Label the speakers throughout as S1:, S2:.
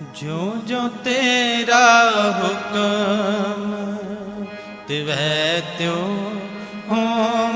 S1: ਜਿਉ ਜਿਉ ਤੇਰਾ ਹੁਕਮ ਤਿਵੈ ਤਿਉ
S2: ਹੋਮ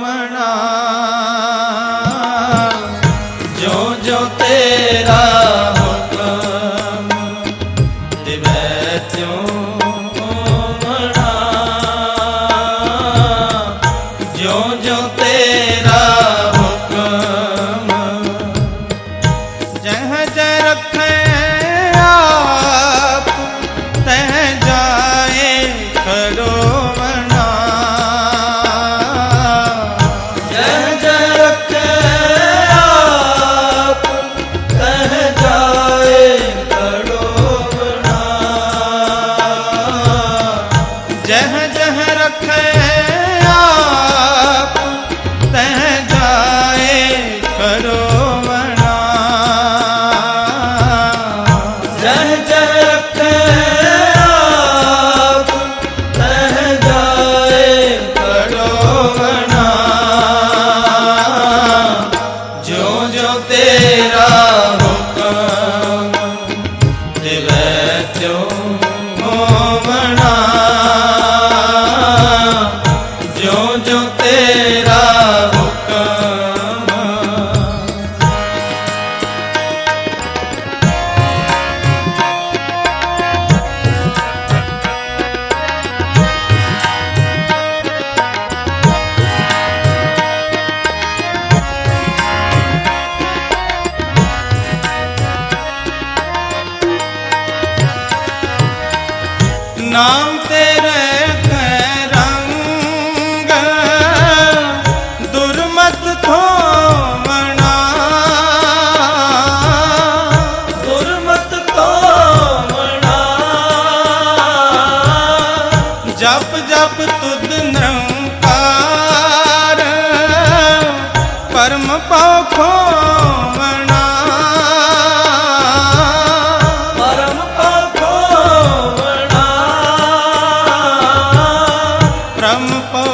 S2: नाम तेरा परम पव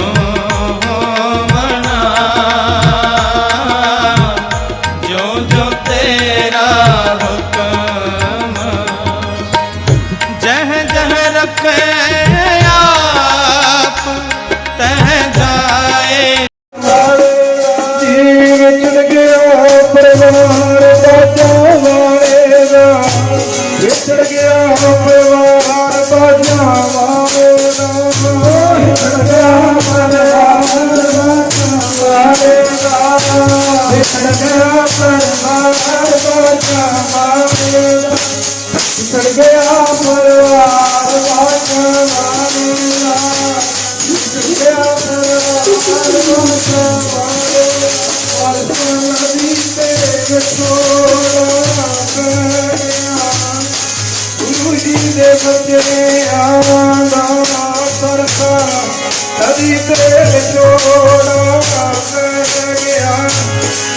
S2: Señor. ਵਿਛੜ ਗਿਆ ਪਰਵਾਰ ਵਾਸਣ ਵਾਲਾ ਵਿਛੜ ਗਿਆ ਪਰਵਾਰ ਵਾਸਣ ਵਾਲਾ
S3: ਪਰਸਨ ਨਦੀ ਤੇ ਵਿਛੋੜਾ ਪੈ ਗਿਆ ਗੁਰੂ ਜੀ ਦੇ ਬੱਚੇ ਆਵਾਂਦਾ ਸਰਕਾ ਨਦੀ ਤੇ ਵਿਛੋੜਾ ਪੈ ਗਿਆ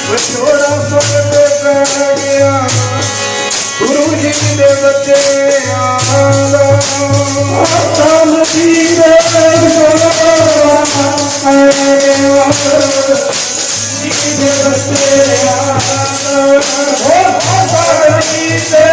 S3: ਵਿਛੋੜਾ ਸਭ ਪੈ ਗਿਆ ਬੱਚਿਆਂ ਦਾ ਆਸਾਨ ਦੀ ਦੇ ਸੋਨਾ ਆਏ ਜੀਦੇ ਬੱਚਿਆਂ ਦਾ ਹੋ ਆਸਾਨ ਦੀ ਦੇ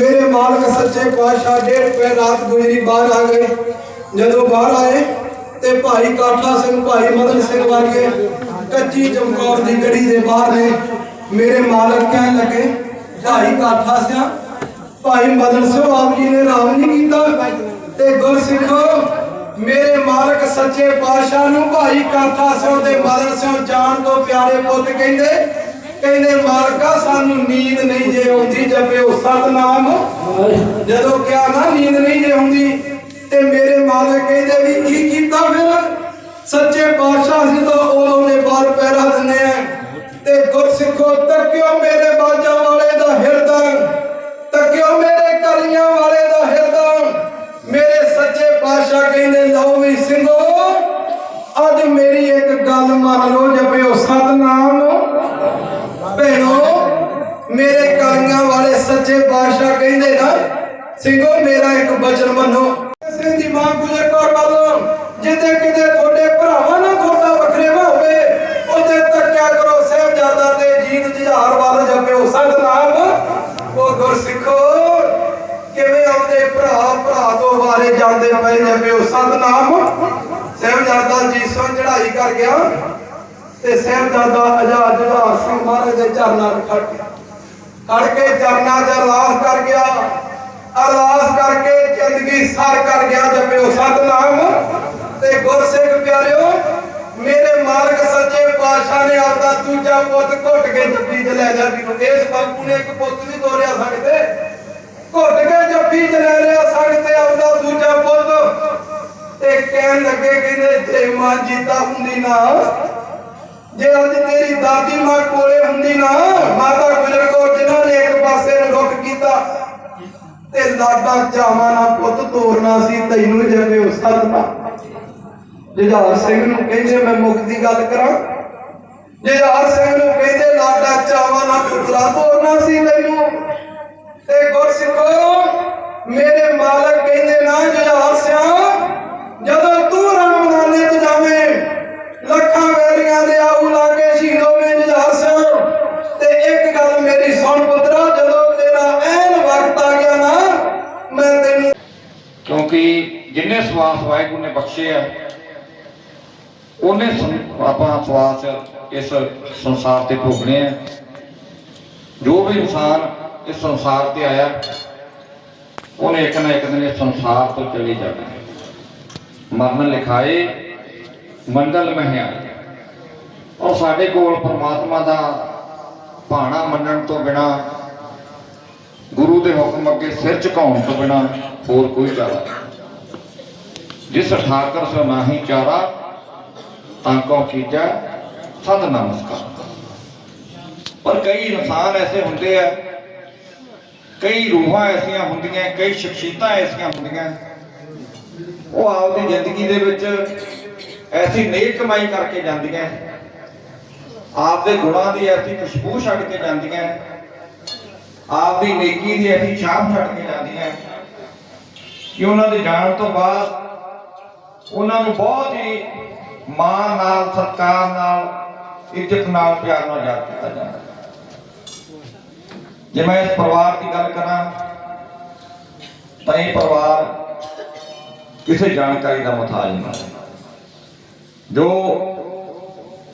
S3: ਮੇਰੇ ਮਾਲਕ ਸੱਚੇ ਪਾਤਸ਼ਾਹ, ਡੇਢ ਪੈ ਰਾਤ ਗੁਜਰੀ, ਬਾਹਰ ਆ ਗਏ। ਜਦੋਂ ਬਾਹਰ ਆਏ ਤੇ ਭਾਈ ਕਾਠਾ ਸਿੰਘ, ਭਾਈ ਮਦਨ ਸਿੰਘ ਵਰਗੇ ਕੱਚੀ ਚਮਕੌਰ ਦੀ ਗੜੀ ਦੇ ਬਾਹਰ ਨੇ ਮੇਰੇ ਮਾਲਕ ਕਹਿਣ ਲੱਗੇ, ਭਾਈ ਕਾਠਾ ਸਿੰਘ ਭਾਈ ਮਦਨ ਸਿੰਘ ਆਪ ਜੀ ਨੇ ਰਾਮ ਨਹੀਂ ਕੀਤਾ ਤੇ ਗੁਰਸਿੱਖੋ, ਮੇਰੇ ਮਾਲਕ ਸੱਚੇ ਪਾਤਸ਼ਾਹ ਨੂੰ ਭਾਈ ਕਾਠਾ ਸਿੰਘ ਤੇ ਮਦਨ ਸਿੰਘ ਜਾਣ ਤੋਂ ਪਿਆਰੇ ਪੁੱਤ ਕਹਿੰਦੇ ਕਹਿੰਦੇ ਮਾਲਕਾ ਸਾਨੂੰ ਨੀਂਦ ਨਹੀਂ ਜੇ ਆਉਂਦੀ ਜਪਿਓ ਸਤਨਾਮ। ਜਦੋਂ ਕਿਹਾ ਨਾ ਨੀਂਦ ਨਹੀਂ ਜੇ ਆਉਂਦੀ ਤੇ ਮੇਰੇ ਮਾਲਕ ਕਹਿੰਦੇ ਵੀ ਕੀ ਕੀਤਾ ਫਿਰ? ਸੱਚੇ ਪਾਤਸ਼ਾਹ ਜੀ ਤੋਂ ਉਦੋਂ ਦੇ ਬਾਹਰ ਪੈਰਾ ਦਿੰਦੇ ਆ। ਤੇ ਗੁਰਸਿੱਖੋ ਤੱਕਿਓ ਮੇਰੇ ਬਾਜਾਂ ਵਾਲੇ ਦਾ ਹਿਰਦਾ। ਤੱਕਿਓ ਮੇਰੇ ਕਲੀਆਂ ਵਾਲੇ ਦਾ ਹਿਰਦਾ। ਮੇਰੇ ਸੱਚੇ ਪਾਤਸ਼ਾਹ ਕਹਿੰਦੇ ਲਓ ਵੀ ਸਿੰਘੋ ਅੱਜ ਮੇਰੀ ਇੱਕ ਗੱਲ ਮੰਨ ਲਓ ਜਪਿਓ ਸਤਨਾਮ ਭੈਣੋ ਮੇਰੇ ਕਲੀਆਂ ਵਾਲੇ ਸੱਚੇ ਪਾਤਸ਼ਾਹ ਕਹਿੰਦੇ ਨਾ, ਸਿੰਘੋ, ਮੇਰਾ ਇੱਕ ਬਚਨ ਮੰਨੋ। ਸਿੰਘ ਦੀ ਮਾਂ ਗੁਜਰ ਕੌਰ ਵੱਲੋਂ ਜਿੱਦੇ ਕਿਤੇ ਤੁਹਾਡੇ ਭਰਾਵਾਂ ਨਾਲ ਤੁਹਾਡਾ ਵਖਰੇਵਾ ਹੋਵੇ ਉਹਦੇ ਤੱਕਿਆ ਕਰੋ, ਸਾਹਿਬਜ਼ਾਦਾ ਤੇ ਜੀਤ ਜੁਝਾਰ ਵੱਲ ਜਪਿਓ। ਸਤਨਾਮ ਉਹ ਗੁਰਸਿੱਖੋ ਕਿਵੇਂ ਆਉਂਦੇ ਭਰਾ ਭਰਾ ਤੋਂ ਵਾਰੇ ਜਾਂਦੇ ਪਏ ਜਪਿਓ ਸਤਨਾਮ ਸਾਹਿਬਜ਼ਾਦਾ ਜੀ ਸੋਂ ਚੜਾਈ ਕਰ ਗਿਆ ਤੇ ਸਾਹਿਬਜ਼ਾਦਾ ਆਜ਼ਾਦ ਜੁਝਾਰ ਸਿੰਘ ਮਹਾਰਾਜ ਦੇ ਚਰਨਾਂ 'ਚ ਖੜ ਗਿਆ। ਖੜ ਕੇ ਚਰਨਾਂ 'ਚ ਅਰਦਾਸ ਕਰ ਗਿਆ। ਅਰਦਾਸ ਕਰਕੇ ਜ਼ਿੰਦਗੀ ਸਾਰ ਕਰ ਗਿਆ, ਜਪਿਓ ਸਤਨਾਮ। ਤੇ ਗੁਰਸਿੱਖ ਪਿਆਰਿਓ, ਮੇਰੇ ਮਾਲਕ ਸੱਚੇ ਪਾਤਸ਼ਾਹ ਨੇ ਆਪਦਾ ਦੂਜਾ ਪੁੱਤ ਘੁੱਟ ਕੇ ਜੱਫੀ 'ਚ ਲੈ ਲਿਆ ਜਿਹਨੂੰ ਇਸ ਬਾਪੂ ਨੇ ਇੱਕ ਪੁੱਤ ਵੀ ਤੋਰਿਆ ਸਕਦੇ ਘੁੱਟ ਕੇ ਜੱਫੀ 'ਚ ਲੈ ਲਿਆ ਸਕਦੇ ਆਪਦਾ ਦੂਜਾ ਪੁੱਤ। ਤੇ ਕਹਿਣ ਲੱਗੇ, ਕਹਿੰਦੇ, ਜੇ ਮਾਂ ਜੀਤਾ ਹੁੰਦੀ ਨਾ ਜੇ ਅੱਜ ਤੇਰੀ ਦਾਦੀ ਮਾਂ ਕੋਲੇ ਹੁੰਦੀ ਨਾ, ਮਾਤਾ ਗੁਜਰ ਕੌਰ ਜਿਨ੍ਹਾਂ ਨੇ ਇੱਕ ਪਾਸੇ ਨੂੰ ਰੁੱਖ ਕੀਤਾ, ਤੇ ਲਾਡਾ ਚਾਵਾਂ ਨਾਲ ਪੁੱਤ ਤੋਰਨਾ ਸੀ, ਤੈਨੂੰ ਜਪਿਓ ਸਤਨਾ ਜੁਝਾਰ ਸਿੰਘ ਨੂੰ ਕਹਿੰਦੇ ਮੈਂ ਮੁਖ ਦੀ ਗੱਲ ਕਰਾਂ। ਜੁਝਾਰ ਸਿੰਘ ਨੂੰ ਕਹਿੰਦੇ ਲਾਡਾ ਚਾਵਾਂ ਨਾਲ ਪੁੱਤਰਾ ਤੋਰਨਾ ਸੀ ਤੈਨੂੰ। ਤੇ ਗੁਰਸਿੱਖੋ, ਮੇਰੇ ਮਾਲਕ ਕਹਿੰਦੇ ਨਾ, ਜੁਝਾਰ ਸਿਆ, ਜਦੋਂ ਤੂੰ ਰਣ ਰਾਮਦਾਨੇ ਚ ਜਾਵੇਂ, ਲੱਖਾਂ ਵੈਰੀਆਂ ਦੇ ਆਉ ਲਾਗੇ ਸ਼ਹੀਦ ਹੋਵੇਂ ਜੁਝਾਰ ਤੇ ਇੱਕ ਗੱਲ ਮੇਰੀ ਸੁਣ ਪੁੱਤਰਾ, ਜਦੋਂ ਤੇਰਾ ਐਨ ਵਕਤ ਆ ਗਿਆ ਨਾ, ਮੈਂ ਤੈਨੂੰ
S4: ਕਿਉਂਕਿ ਜਿੰਨੇ ਸਵਾਸ ਵਾਹਿਗੁਰੂ ਨੇ ਬਖਸ਼ੇ ਆ, ਉਹਨੇ ਆਪਾਂ ਸਵਾਸ ਇਸ ਸੰਸਾਰ ਤੇ ਭੋਗਣੇ ਆ। ਜੋ ਵੀ ਇਨਸਾਨ ਇਸ ਸੰਸਾਰ ਤੇ ਆਇਆ, ਉਹਨੇ ਇੱਕ ਨਾ ਇੱਕ ਦਿਨ ਇਸ ਸੰਸਾਰ ਤੋਂ ਚਲੇ ਜਾਣਾ। ਮਰਨ ਲਿਖਾਏ ਮੰਡਲ ਮਹਿਆ। ਔਰ ਸਾਡੇ ਕੋਲ ਪਰਮਾਤਮਾ ਦਾ ਭਾਣਾ ਮੰਨਣ ਤੋਂ ਬਿਨਾ, ਗੁਰੂ ਦੇ ਹੁਕਮ ਅੱਗੇ ਸਿਰ ਝੁਕਾਉਣ ਤੋਂ ਬਿਨਾ ਹੋਰ ਕੋਈ ਗੱਲ ਜਿਸ ਠਾਕਰ ਸੋ ਨਾਹੀ ਚਾਰਾ, ਤਾਂ ਕੋ ਕੀਜਾ ਸਤ ਨਮਸਕਾਰ। ਪਰ ਕਈ ਇਨਸਾਨ ਐਸੇ ਹੁੰਦੇ ਆ, ਕਈ ਰੂਹਾਂ ਐਸੀਆਂ ਹੁੰਦੀਆਂ, ਕਈ ਸ਼ਖਸੀਅਤਾਂ ਐਸੀਆਂ ਹੁੰਦੀਆਂ, ਉਹ ਆਪਦੀ ਜ਼ਿੰਦਗੀ ਦੇ ਵਿੱਚ ਐਸੀ ਨੇਕ ਕਮਾਈ ਕਰਕੇ ਜਾਂਦੀਆਂ। ਆਪਦੇ ਗੁਣਾਂ ਦੀ ਐਸੀ ਖੁਸ਼ਬੂ ਛੱਡ ਕੇ ਜਾਂਦੀਆਂ ਆਪਦੀ ਨੇਕੀ ਦੀ ਐਸੀ ਛਾਪ ਛੱਡ ਕੇ ਜਾਂਦੀਆਂ ਕਿ ਉਹਨਾਂ ਦੇ ਜਾਣ ਤੋਂ ਬਾਅਦ ਉਹਨਾਂ ਨੂੰ ਬਹੁਤ ਹੀ ਮਾਣ ਨਾਲ, ਸਤਿਕਾਰ ਨਾਲ, ਇੱਜ਼ਤ ਨਾਲ ਪਿਆਰ ਨਾਲ ਯਾਦ ਕੀਤਾ ਜਾਂਦਾ ਜੇ ਮੈਂ ਇਸ ਪਰਿਵਾਰ ਦੀ ਗੱਲ ਕਰਾਂ, ਤਾਂ ਇਹ ਪਰਿਵਾਰ ਕਿਸੇ ਜਾਣਕਾਰੀ ਦਾ ਮੁਹਤਾਜ ਨਹੀਂ ਜੋ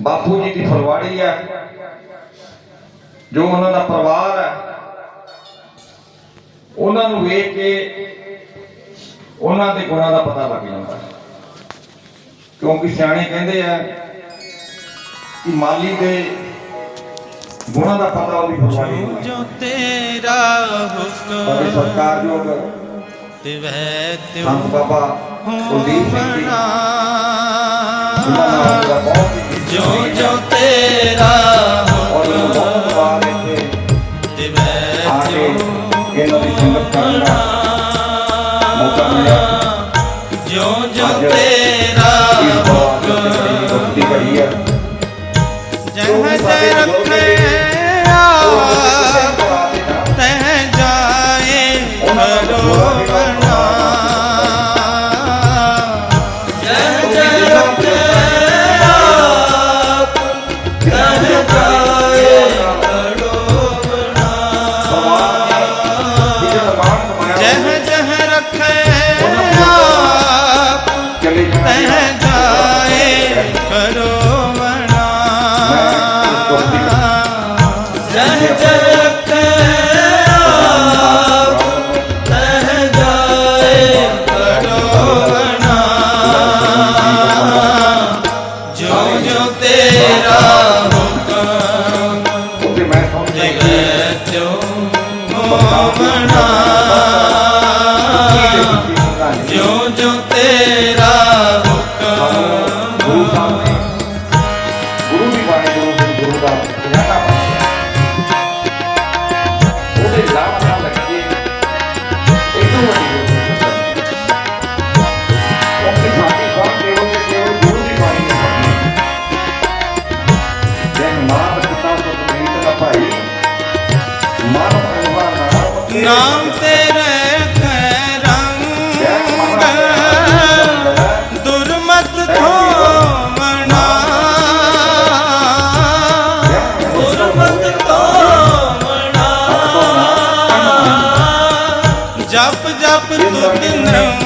S4: ਬਾਪੂ ਜੀ ਦੀ ਫਰਵਾੜੀ ਹੈ ਜੋ ਉਹਨਾਂ ਦਾ ਪਰਿਵਾਰ ਹੈ ਉਹਨਾਂ ਨੂੰ ਵੇਖ ਕੇ ਉਹਨਾਂ ਦੇ ਗੁਣਾਂ ਦਾ ਪਤਾ ਲੱਗ ਜਾਂਦਾ। ਕਿਉਂਕਿ ਸਿਆਣੇ ਕਹਿੰਦੇ ਆ ਕਿ ਮਾਲੀ ਦੇ ਗੁਣਾਂ ਦਾ ਪਤਾ ਉਹਦੀ ਨੂੰ
S2: ਜੋ ਤੇਰਾ ਹੁਕਮ
S4: ਸਰਕਾਰਯੋਗ
S2: ਤਿਵੈ ਤਿਉ
S4: ਸੰਤ ਬਾਬਾ ਕੁਲਦੀਪ ਸਿੰਘ ਜੀ ਉਹਨਾਂ ਮੇਰਾ ਬਹੁਤ ਹੀ
S2: ਜੋ ਜੋ ராமனா i don't no.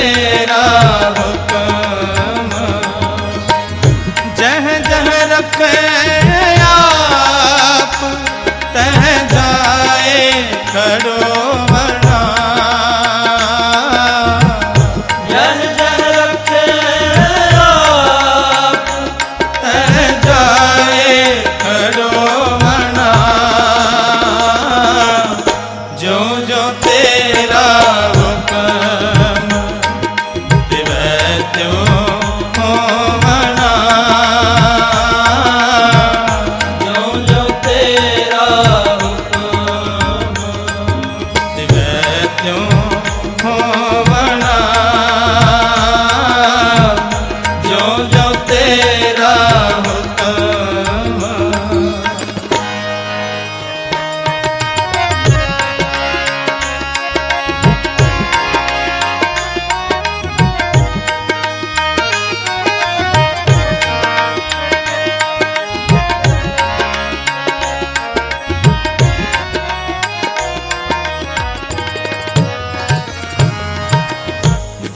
S2: ver.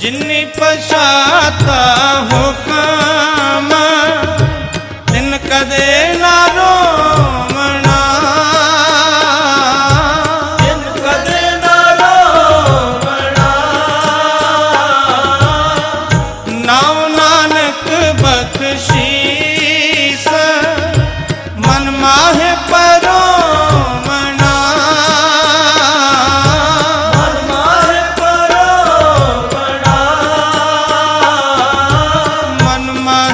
S2: ਜਿਨਨੀ ਪਛਾਤਾ ਹੁਕਮ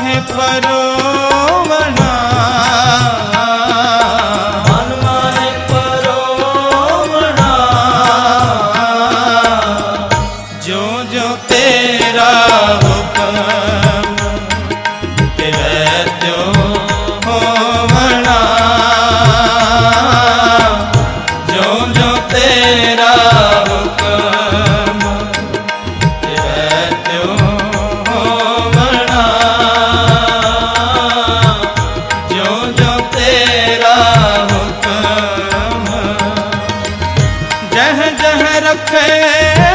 S2: ਮਨ ਮਾਹੇ ਰੱਖੇ।